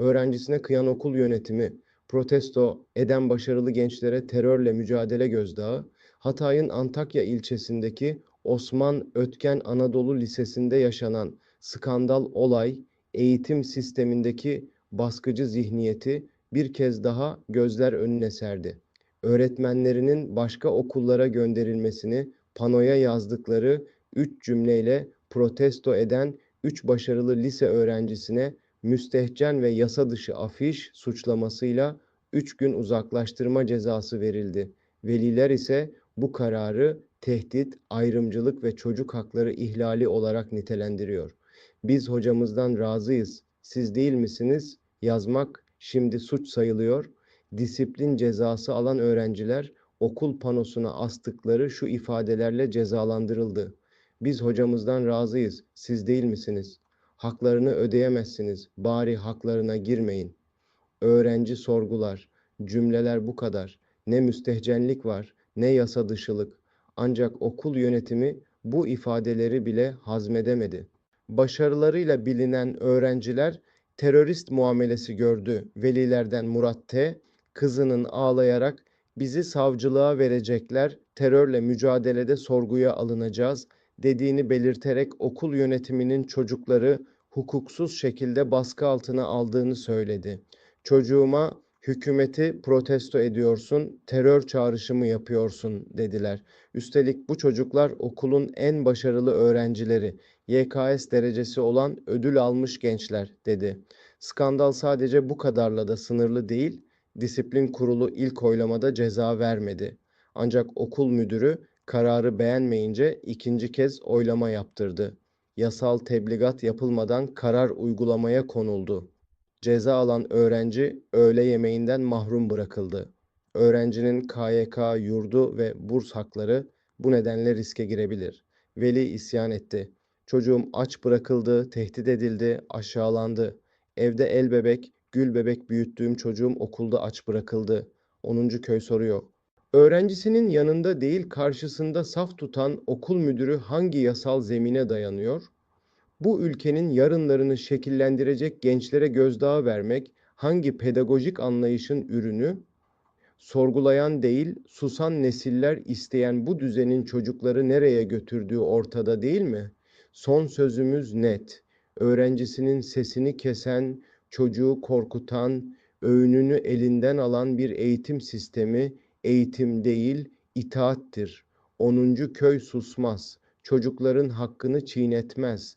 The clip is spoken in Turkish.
öğrencisine kıyan okul yönetimi, protesto eden başarılı gençlere terörle mücadele gözdağı, Hatay'ın Antakya ilçesindeki Osman Ötken Anadolu Lisesi'nde yaşanan skandal olay, eğitim sistemindeki baskıcı zihniyeti bir kez daha gözler önüne serdi. Öğretmenlerinin başka okullara gönderilmesini panoya yazdıkları üç cümleyle protesto eden üç başarılı lise öğrencisine müstehcen ve yasa dışı afiş suçlamasıyla 3 gün uzaklaştırma cezası verildi. Veliler ise bu kararı tehdit, ayrımcılık ve çocuk hakları ihlali olarak nitelendiriyor. Biz hocamızdan razıyız. Siz değil misiniz? Yazmak şimdi suç sayılıyor. Disiplin cezası alan öğrenciler okul panosuna astıkları şu ifadelerle cezalandırıldı. Biz hocamızdan razıyız. Siz değil misiniz? Haklarını ödeyemezsiniz. Bari haklarına girmeyin. Öğrenci sorgular. Cümleler bu kadar. Ne müstehcenlik var, ne yasa dışılık. Ancak okul yönetimi bu ifadeleri bile hazmedemedi. Başarılarıyla bilinen öğrenciler terörist muamelesi gördü. Velilerden Murat T. kızının ağlayarak bizi savcılığa verecekler, terörle mücadelede sorguya alınacağız dediğini belirterek okul yönetiminin çocukları hukuksuz şekilde baskı altına aldığını söyledi. Çocuğuma hükümeti protesto ediyorsun, terör çağrışımı yapıyorsun dediler. Üstelik bu çocuklar okulun en başarılı öğrencileri, YKS derecesi olan ödül almış gençler dedi. Skandal sadece bu kadarla da sınırlı değil, disiplin kurulu ilk oylamada ceza vermedi. Ancak okul müdürü kararı beğenmeyince ikinci kez oylama yaptırdı. Yasal tebligat yapılmadan karar uygulamaya konuldu. Ceza alan öğrenci öğle yemeğinden mahrum bırakıldı. Öğrencinin KYK yurdu ve burs hakları bu nedenle riske girebilir. Veli isyan etti. Çocuğum aç bırakıldı, tehdit edildi, aşağılandı. Evde el bebek, gül bebek büyüttüğüm çocuğum okulda aç bırakıldı. 10. köy soruyor. Öğrencisinin yanında değil karşısında saf tutan okul müdürü hangi yasal zemine dayanıyor? Bu ülkenin yarınlarını şekillendirecek gençlere gözdağı vermek hangi pedagojik anlayışın ürünü? Sorgulayan değil, susan nesiller isteyen bu düzenin çocukları nereye götürdüğü ortada değil mi? Son sözümüz net. Öğrencisinin sesini kesen, çocuğu korkutan, öğününü elinden alan bir eğitim sistemi eğitim değil, itaattir. 10. köy susmaz. Çocukların hakkını çiğnetmez.